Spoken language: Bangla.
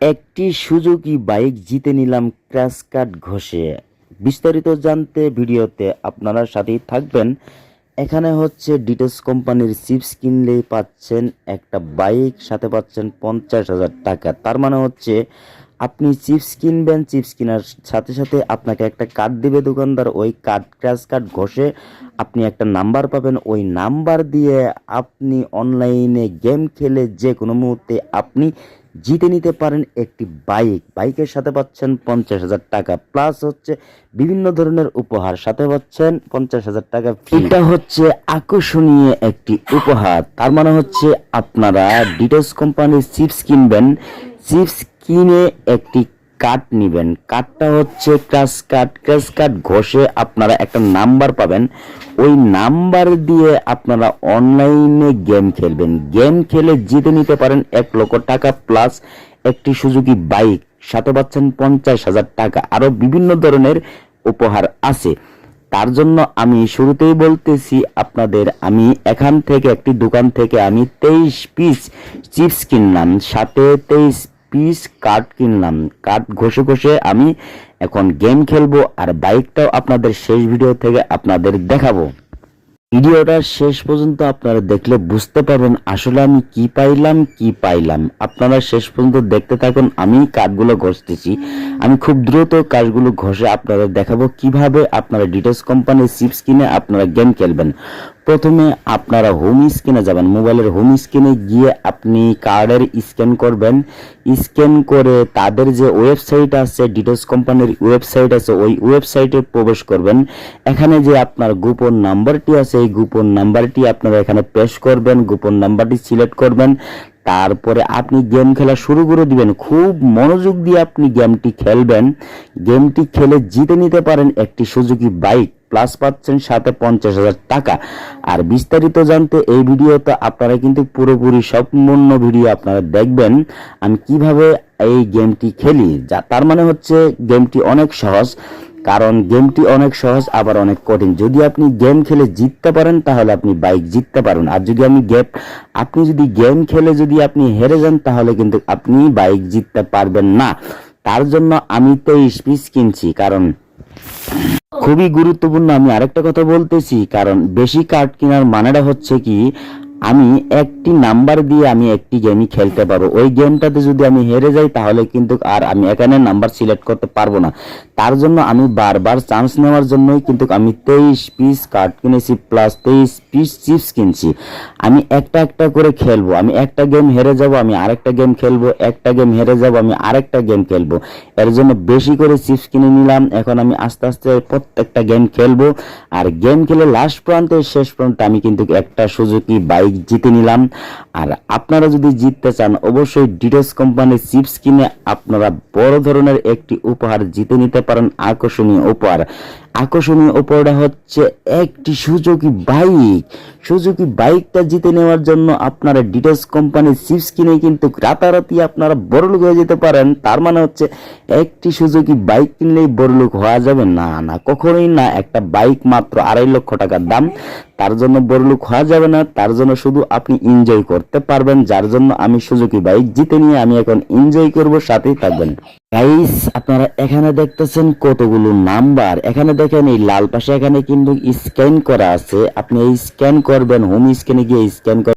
একটি সুজুকি বাইক জিতে নিলাম ক্র্যাশ কার্ড ঘষে। বিস্তারিত জানতে ভিডিওতে আপনারা সাথেই থাকবেন। এখানে হচ্ছে ডিটেলস কোম্পানির চিপস কিনলেই পাচ্ছেন একটা বাইক, সাথে পাচ্ছেন পঞ্চাশ হাজার টাকা। তার মানে হচ্ছে আপনি চিপস কিনবেন, চিপস কেনার সাথে সাথে আপনাকে একটা কার্ড দিবে দোকানদার। ওই কার্ড, ক্র্যাশ কার্ড ঘষে আপনি একটা নাম্বার পাবেন। ওই নাম্বার দিয়ে আপনি অনলাইনে গেম খেলে যে কোনো মুহূর্তে আপনি জিতে নিতে পারেন একটি বাইক। বাইকের সাথে পাচ্ছেন পঞ্চাশ হাজার টাকা। প্লাস হচ্ছে বিভিন্ন ধরনের উপহার সাথে পাচ্ছেন পঞ্চাশ হাজার টাকা এটা হচ্ছে আকর্ষণীয় একটি উপহার। তার মানে হচ্ছে আপনারা ডিটেলস কোম্পানির চিপস কিনবেন। চিপস কিনে একটি কার্ড নিবেন। কার্ডটা হচ্ছে ক্রাশ কার্ড ক্রাশ কার্ড ঘষে আপনারা একটা নাম্বার পাবেন। ওই নাম্বার দিয়ে আপনারা অনলাইনে গেম খেলবেন। গেম খেলে জিতে নিতে পারেন এক লক্ষ টাকা প্লাস একটি সুজুকি বাইক। সাথে পাচ্ছেন পঞ্চাশ হাজার টাকা। আরও বিভিন্ন ধরনের উপহার আছে। তার জন্য আমি শুরুতেই বলতেছি, আপনাদের আমি এখান থেকে একটি দোকান থেকে আমি তেইশ পিস চিপস কিনলাম। সাথে তেইশ পিস কার্ড কিনলাম। কার্ড ঘষে ঘষে আমি এখন গেম খেলব আর বাইকটাও আপনাদের শেষ ভিডিও থেকে আপনাদের দেখাবো। ভিডিওটা শেষ পর্যন্ত আপনারা দেখলে বুঝতে পারবেন আসলে আমি কি পাইলাম কি পাইলাম। আপনারা শেষ পর্যন্ত দেখতে থাকুন, আমি কার্ডগুলো ঘষতেছি। আমি খুব দ্রুত কাজগুলো ঘষে আপনাদের দেখাবো কীভাবে আপনারা ডিটেলস কোম্পানির চিপস কিনে আপনারা গেম খেলবেন। প্রথমে আপনারা হোম স্ক্রিনে যাবেন মোবাইলের হোম স্ক্রিনে গিয়ে আপনি কার্ডের স্ক্যান করবেন। স্ক্যান করে তাদের যে ওয়েবসাইট আছে ডিটেলস কোম্পানির ওয়েবসাইট আছে, ওই ওয়েবসাইটে প্রবেশ করবেন। এখানে যে আপনার গোপন নাম্বারটি আছে, এই গোপন নাম্বারটি আপনারা এখানে পেশ করবেন, গোপন নাম্বারটি সিলেক্ট করবেন। তারপরে আপনি গেম খেলা শুরু করে দিবেন, খুব মনোযোগ দিয়ে আপনি গেমটি খেলবেন। গেমটি খেলে জিতে নিতে পারেন একটি সুজুকি বাইক প্লাস পাচ্ছেন সাথে পঞ্চাশ হাজার টাকা। আর বিস্তারিত জানতে এই ভিডিওতে আপনারা কিন্তু পুরোপুরি সম্পূর্ণ ভিডিও আপনারা দেখবেন। আমি কীভাবে এই গেমটি খেলি, যা তার মানে হচ্ছে গেমটি অনেক সহজ। কারণ গেমটি অনেক সহজ, আবার অনেক কঠিন। যদি আপনি গেম খেলে জিততে পারেন, তাহলে আপনি বাইক জিততে পারেন আর যদি আমি গেম, আপনি যদি গেম খেলে যদি আপনি হেরে যান, তাহলে কিন্তু আপনি বাইক জিততে পারবেন না। তার জন্য আমি তো স্পিচ কিনছি, কারণ খুবই গুরুত্বপূর্ণ। আমি আরেকটা কথা বলতেছি, কারণ বেশি কার্ড কেনার মানেটা হচ্ছে কি আমি একটি নাম্বার দিয়ে আমি একটি গেমই খেলতে পারব। ওই গেমটাতে যদি আমি হেরে যাই, তাহলে কিন্তু আর আমি এখানে নাম্বার সিলেক্ট করতে পারব না। তার জন্য আমি বারবার চান্স নেওয়ার জন্যই কিন্তু আমি তেইশ পিস কার্ড কিনেছি প্লাস তেইশ পিস চিপস কিনছি। আমি একটা একটা করে খেলব। আমি একটা গেম হেরে যাব, আমি আরেকটা গেম খেলব। একটা গেম হেরে যাব, আমি আরেকটা গেম খেলব। এর জন্য বেশি করে চিপস কিনে নিলাম। এখন আমি আস্তে আস্তে প্রত্যেকটা গেম খেলব। আর গেম খেলে লাস্ট প্রান্তে শেষ প্রান্তে আমি কিন্তু একটা সুজুকি বাইক জিতে নিলাম। আর আপনারা যদি জিততে চান, অবশ্যই ডিটস কোম্পানির চিপস কিনে আপনারা বড় ধরনের একটি উপহার জিতে নিতে পারেন। আকর্ষণীয় উপহার। আকর্ষণীয় উপহারটা হচ্ছে একটি সুজুকি বাইক। সুজুকি বাইকটা জিতে নেওয়ার জন্য আপনারা ডিটেলস কোম্পানির চিপস কিনে কিন্তু রাতারাতি আপনারা বড়লোক হয়ে যেতে পারেন। তার মানে হচ্ছে একটি সুজুকি বাইক কিনলেই বড়লোক হওয়া যাবে। না না, কখনোই না। একটা বাইক মাত্র আড়াই লক্ষ টাকার দাম। তার জন্য বড়লোক হওয়া যাবে না। তার জন্য শুধু আপনি এনজয় করতে পারবেন। যার জন্য আমি সুজুকি বাইক জিতে নিয়ে আমি এখন এনজয় করব। সাথেই থাকবেন। গাইস আপনারা এখানে দেখতেছেন কতগুলো নাম্বার। এখানে দেখেন এই লাল পাশে এখানে কিন্তু স্ক্যান করা আছে। আপনি এই স্ক্যান করবেন হোম স্ক্যানে গিয়ে স্ক্যান